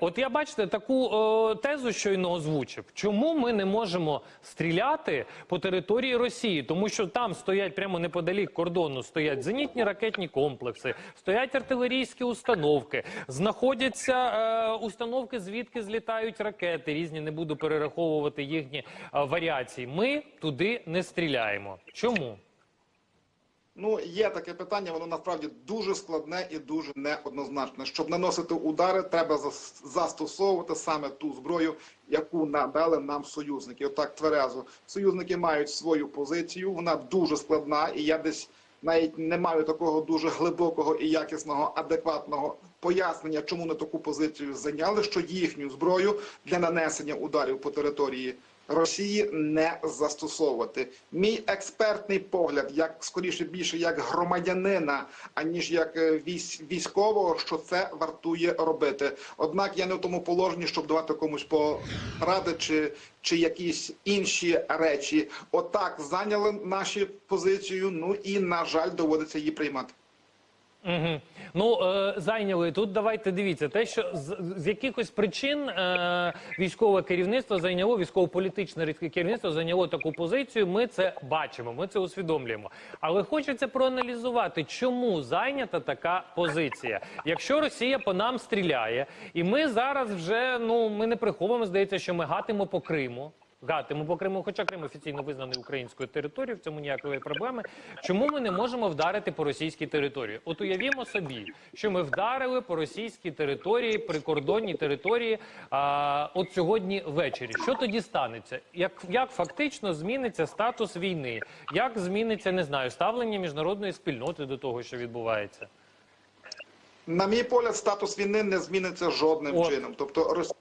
От я бачите таку е, тезу щойно озвучив. Чому ми не можемо стріляти по території Росії? Тому що там стоять прямо неподалік кордону, стоять зенітні ракетні комплекси, стоять артилерійські установки, знаходяться е, установки, звідки злітають ракети. Різні не буду перераховувати їхні е, варіації. Ми туди не стріляємо. Чому? Ну, є таке питання, воно насправді дуже складне і дуже неоднозначне. Щоб наносити удари, треба застосовувати саме ту зброю, яку надали нам союзники. Отак тверезо. Союзники мають свою позицію, вона дуже складна, і я десь навіть не маю такого дуже глибокого і якісного, адекватного пояснення, чому на таку позицію зайняли, що їхню зброю для нанесення ударів по території Росії не застосовувати. Мій експертний погляд, як скоріше більше як громадянина, аніж як е, військ, військового, що це вартує робити. Однак я не в тому положенні, щоб давати комусь поради чи, чи якісь інші речі. Отак зайняли наші позицію. Ну і на жаль, доводиться її приймати. Угу. Ну е, зайняли тут. Давайте дивіться, те, що з, з якихось причин е, військове керівництво зайняло військово-політичне керівництво зайняло таку позицію. Ми це бачимо, ми це усвідомлюємо. Але хочеться проаналізувати, чому зайнята така позиція. Якщо Росія по нам стріляє, і ми зараз вже ну ми не приховуємо, здається, що ми гатимо по Криму. Гатимо по Криму, хоча Крим офіційно визнаний українською територією, в цьому ніякої проблеми. Чому ми не можемо вдарити по російській території? От уявімо собі, що ми вдарили по російській території, прикордонній території а, от сьогодні ввечері. Що тоді станеться? Як, як фактично зміниться статус війни? Як зміниться, не знаю, ставлення міжнародної спільноти до того, що відбувається? На мій погляд, статус війни не зміниться жодним От. чином. Тобто Росія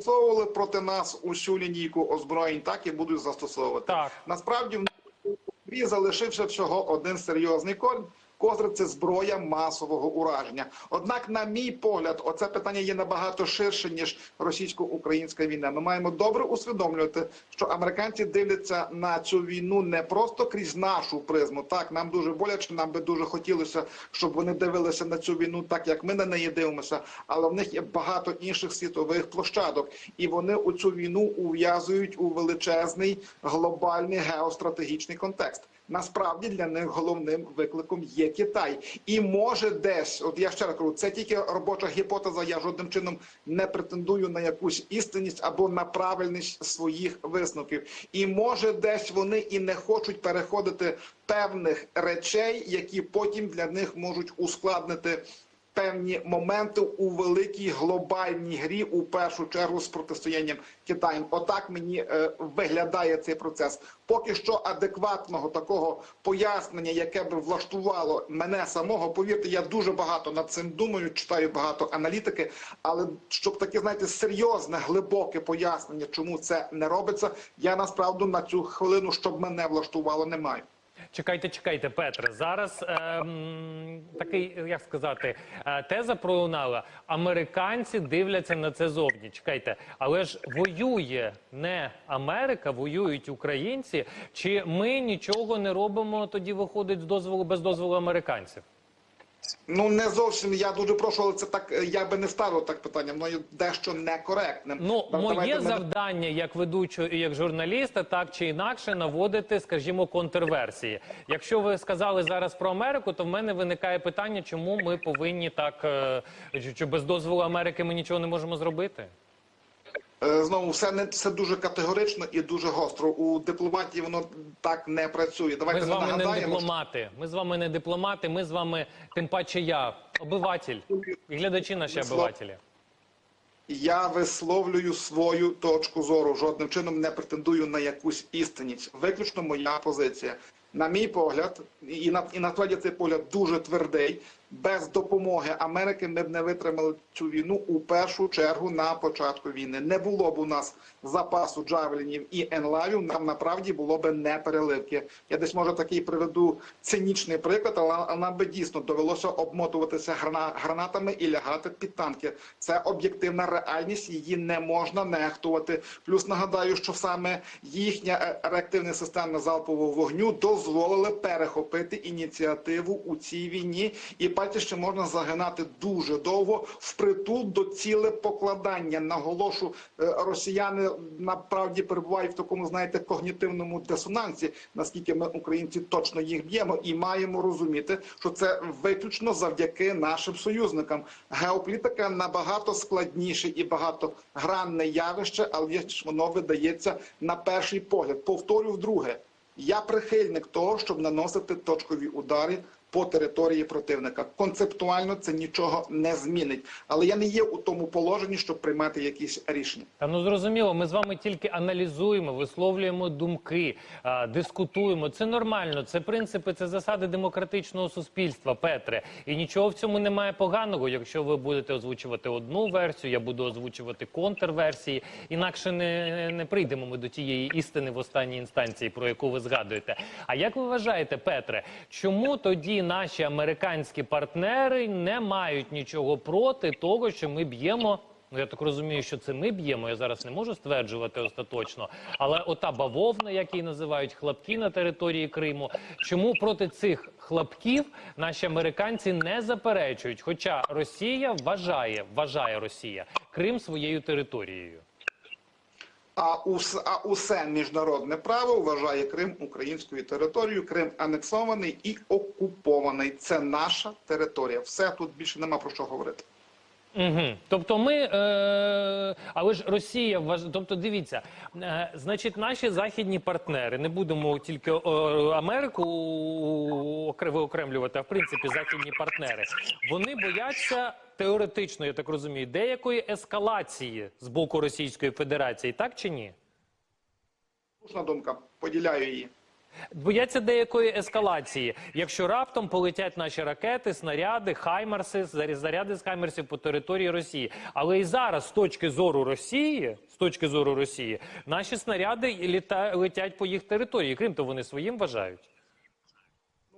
застосовували проти нас усю лінійку озброєнь, так і будуть застосовувати. Так. Насправді в залишився всього один серйозний корінь. Козир це зброя масового ураження. Однак, на мій погляд, оце питання є набагато ширше ніж російсько-українська війна. Ми маємо добре усвідомлювати, що американці дивляться на цю війну не просто крізь нашу призму. Так, нам дуже боляче, нам би дуже хотілося, щоб вони дивилися на цю війну так, як ми на неї дивимося. Але в них є багато інших світових площадок, і вони у цю війну ув'язують у величезний глобальний геостратегічний контекст. Насправді для них головним викликом є Китай, і може десь, от я ще раз кажу, це тільки робоча гіпотеза. Я жодним чином не претендую на якусь істинність або на правильність своїх висновків. І може десь вони і не хочуть переходити певних речей, які потім для них можуть ускладнити певні моменти у великій глобальній грі, у першу чергу з протистоянням Китаєм. Отак мені е, виглядає цей процес. Поки що адекватного такого пояснення, яке би влаштувало мене самого, повірте, я дуже багато над цим думаю, читаю багато аналітики. Але щоб таке, знаєте, серйозне, глибоке пояснення, чому це не робиться, я насправді на цю хвилину, щоб мене влаштувало, не маю. Чекайте, чекайте, Петре. Зараз ем, такий, як сказати, е, теза пролунала. Американці дивляться на це зовні. Чекайте, але ж воює не Америка, воюють українці. Чи ми нічого не робимо? Тоді виходить з дозволу без дозволу американців? Ну не зовсім я дуже прошу, але це так е, я би не ставив так питання. Воно є дещо некоректним. Ну, Да- моє давайте завдання як ведучого і як журналіста, так чи інакше, наводити, скажімо, контрверсії. Якщо ви сказали зараз про Америку, то в мене виникає питання, чому ми повинні так, е, чи без дозволу Америки ми нічого не можемо зробити? Е, Знову все не все дуже категорично і дуже гостро. У дипломатії воно так не працює. Давайте Ми з вами не нагадаємо. дипломати. Ми з вами не дипломати. Ми з вами, тим паче, я обиватель і глядачі наші обивателі. Я висловлюю свою точку зору. Жодним чином не претендую на якусь істинність. Виключно моя позиція. На мій погляд, і на і насправді цей погляд дуже твердий. Без допомоги Америки ми б не витримали цю війну у першу чергу на початку війни. Не було б у нас запасу джавелінів і енлавів. Нам направді було б не переливки. Я десь може такий приведу цинічний приклад, але нам би дійсно довелося обмотуватися грана- гранатами і лягати під танки. Це об'єктивна реальність, її не можна нехтувати. Плюс нагадаю, що саме їхня е, реактивна система залпового вогню дозволила перехопити ініціативу у цій війні і ще можна загинати дуже довго впритул до ціле покладання. Наголошу, е, росіяни направді перебувають в такому, знаєте, когнітивному дисонансі, наскільки ми, українці, точно їх б'ємо, і маємо розуміти, що це виключно завдяки нашим союзникам. Геополітика набагато складніше і багатогранне явище, але ж воно видається на перший погляд. Повторю вдруге. Я прихильник того, щоб наносити точкові удари по території противника. Концептуально це нічого не змінить, але я не є у тому положенні, щоб приймати якісь рішення. Та ну зрозуміло, ми з вами тільки аналізуємо, висловлюємо думки, дискутуємо. Це нормально, це принципи, це засади демократичного суспільства, Петре. І нічого в цьому немає поганого, якщо ви будете озвучувати одну версію, я буду озвучувати контрверсії. Інакше не, не прийдемо ми до тієї істини в останній інстанції, про яку ви згадуєте. А як ви вважаєте, Петре, чому тоді наші американські партнери не мають нічого проти того, що ми б'ємо? Ну, я так розумію, що це ми б'ємо. Я зараз не можу стверджувати остаточно. Але ота бавовна, як її називають, хлопки на території Криму. Чому проти цих хлопків наші американці не заперечують? Хоча Росія вважає, вважає Росія Крим своєю територією. А усе, а усе міжнародне право вважає Крим українською територією. Крим анексований і окупований. Це наша територія. Все тут більше нема про що говорити. Угу. Тобто ми, е, але ж Росія вваж... Тобто, дивіться, е, значить, наші західні партнери, не будемо тільки Америку окре- виокремлювати, а в принципі західні партнери, вони бояться теоретично, я так розумію, деякої ескалації з боку Російської Федерації, так чи ні? Слушна думка, поділяю її. Бояться деякої ескалації, якщо раптом полетять наші ракети, снаряди, хаймерси, заряди з хаймерсів по території Росії. Але і зараз, з точки зору Росії, з точки зору Росії, наші снаряди літа, летять по їх території. Крім того, вони своїм вважають.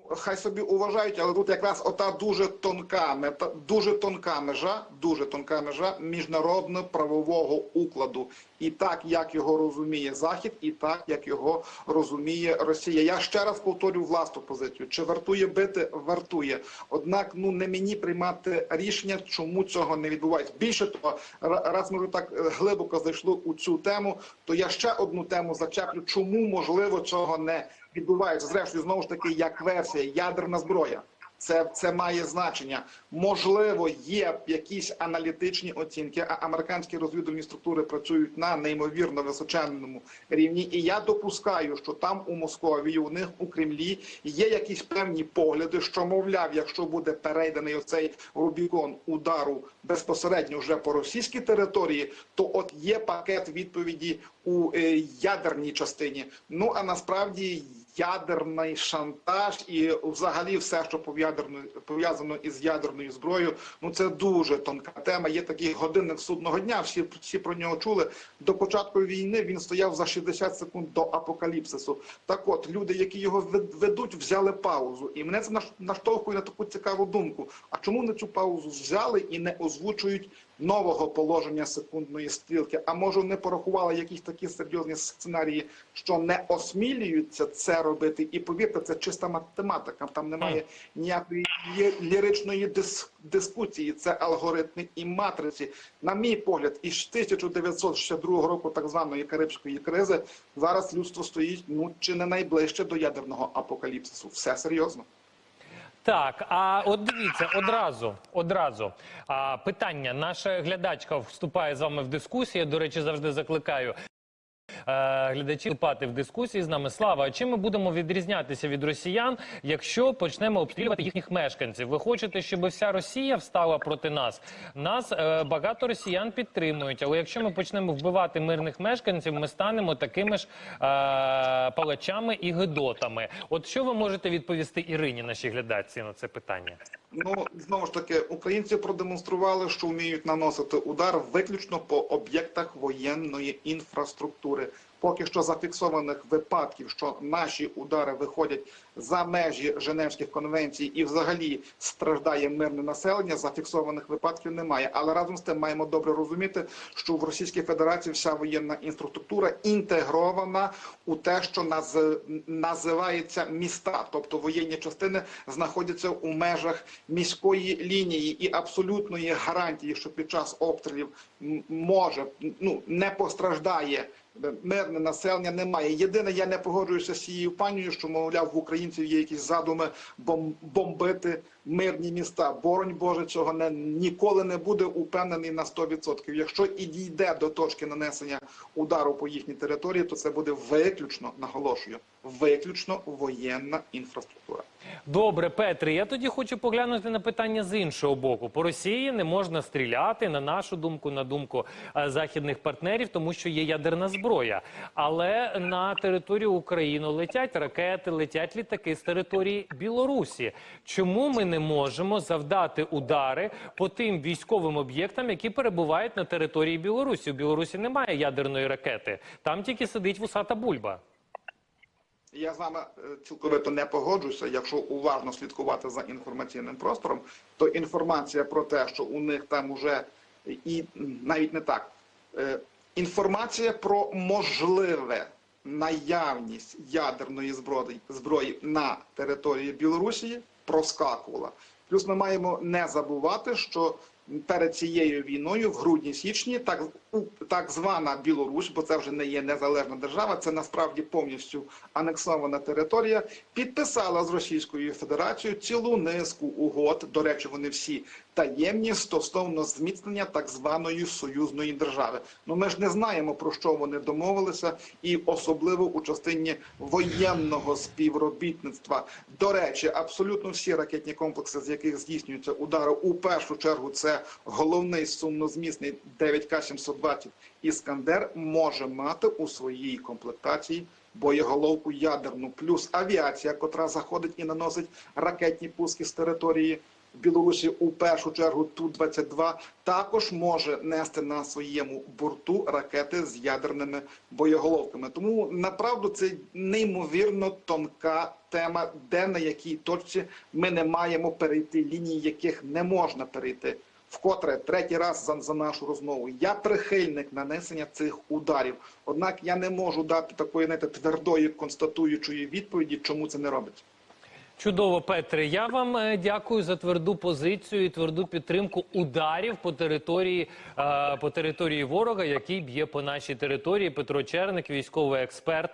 Хай собі уважають, але тут якраз ота дуже тонка мета, дуже тонка межа, дуже тонка межа міжнародно-правового укладу. І так, як його розуміє Захід, і так, як його розуміє Росія. Я ще раз повторю власну позицію. Чи вартує бити? Вартує. Однак, ну не мені приймати рішення, чому цього не відбувається. Більше того, ра- раз ми вже так е, глибоко зайшли у цю тему, то я ще одну тему зачеплю, чому можливо цього не відбувається. Зрештою, знову ж таки, як версія, ядерна зброя. Це, це має значення. Можливо, є якісь аналітичні оцінки, а американські розвідувальні структури працюють на неймовірно височенному рівні. І я допускаю, що там у Московії, у них у Кремлі є якісь певні погляди, що мовляв, якщо буде перейдений оцей Рубікон удару безпосередньо вже по російській території, то от є пакет відповіді у е, ядерній частині. Ну а насправді ядерний шантаж і взагалі все, що пов'ядерно- пов'язано із ядерною зброєю, ну це дуже тонка тема. Є такий годинник судного дня. Всі всі про нього чули. До початку війни він стояв за 60 секунд до апокаліпсису. Так от люди, які його вед- ведуть, взяли паузу, і мене це наш- наштовхує на таку цікаву думку. А чому не цю паузу взяли і не озвучують нового положення секундної стрілки? А може не порахували якісь такі серйозні сценарії, що не осмілюються це робити? І повірте, це чиста математика. Там немає ніякої ліричної дис- дискусії. Це алгоритми і матриці. На мій погляд, із 1902 року, так званої Карибської кризи, зараз людство стоїть ну чи не найближче до ядерного апокаліпсису. Все серйозно. Так, а от дивіться, одразу, одразу. А, питання. Наша глядачка вступає з вами в дискусію. До речі, завжди закликаю. Е, Глядачів вступати в дискусії з нами. Слава, а чим ми будемо відрізнятися від росіян, якщо почнемо обстрілювати їхніх мешканців? Ви хочете, щоб вся Росія встала проти нас? Нас е, багато росіян підтримують, але якщо ми почнемо вбивати мирних мешканців, ми станемо такими ж е, палачами і гидотами. От що ви можете відповісти Ірині, нашій глядачці, на це питання? Ну знову ж таки, українці продемонстрували, що вміють наносити удар виключно по об'єктах воєнної інфраструктури. Поки що зафіксованих випадків, що наші удари виходять за межі Женевських конвенцій і взагалі страждає мирне населення. Зафіксованих випадків немає. Але разом з тим маємо добре розуміти, що в Російській Федерації вся воєнна інфраструктура інтегрована у те, що наз... називається міста, тобто воєнні частини знаходяться у межах міської лінії і абсолютної гарантії, що під час обстрілів може ну не постраждає. Мирне населення немає. Єдине, я не погоджуюся з цією панією, що мовляв в українців є якісь задуми бом- бомбити мирні міста. Боронь Боже, цього не ніколи не буде упевнений на 100%. Якщо і дійде до точки нанесення удару по їхній території, то це буде виключно наголошую, виключно воєнна інфраструктура. Добре, Петре, я тоді хочу поглянути на питання з іншого боку. По Росії не можна стріляти, на нашу думку, на думку е, західних партнерів, тому що є ядерна зброя. Але на територію України летять ракети, летять літаки з території Білорусі. Чому ми не можемо завдати удари по тим військовим об'єктам, які перебувають на території Білорусі? У Білорусі немає ядерної ракети, там тільки сидить вусата бульба. Я з вами е, цілковито не погоджуюся. Якщо уважно слідкувати за інформаційним простором, то інформація про те, що у них там уже і навіть не так. Е, Інформація про можливе наявність ядерної зброї, зброї на території Білорусі проскакувала. Плюс ми маємо не забувати, що перед цією війною в грудні-січні так, у- так звана Білорусь, бо це вже не є незалежна держава, це насправді повністю анексована територія, підписала з Російською Федерацією цілу низку угод. До речі, вони всі таємні стосовно зміцнення так званої союзної держави. Ну ми ж не знаємо про що вони домовилися, і особливо у частині воєнного співробітництва. До речі, абсолютно всі ракетні комплекси, з яких здійснюються удари, у першу чергу це головний сумнозмісний 9К-720 Іскандер може мати у своїй комплектації боєголовку ядерну, плюс авіація, котра заходить і наносить ракетні пуски з території Білорусі у першу чергу Ту-22 також може нести на своєму борту ракети з ядерними боєголовками. Тому направду це неймовірно тонка тема, де на якій точці ми не маємо перейти лінії, яких не можна перейти. Вкотре третій раз за, за нашу розмову. Я прихильник нанесення цих ударів. Однак я не можу дати такої знаєте, твердої констатуючої відповіді, чому це не робиться. Чудово, Петре. Я вам е, дякую за тверду позицію і тверду підтримку ударів по території е, по території ворога, який б'є по нашій території. Петро Черник, військовий експерт.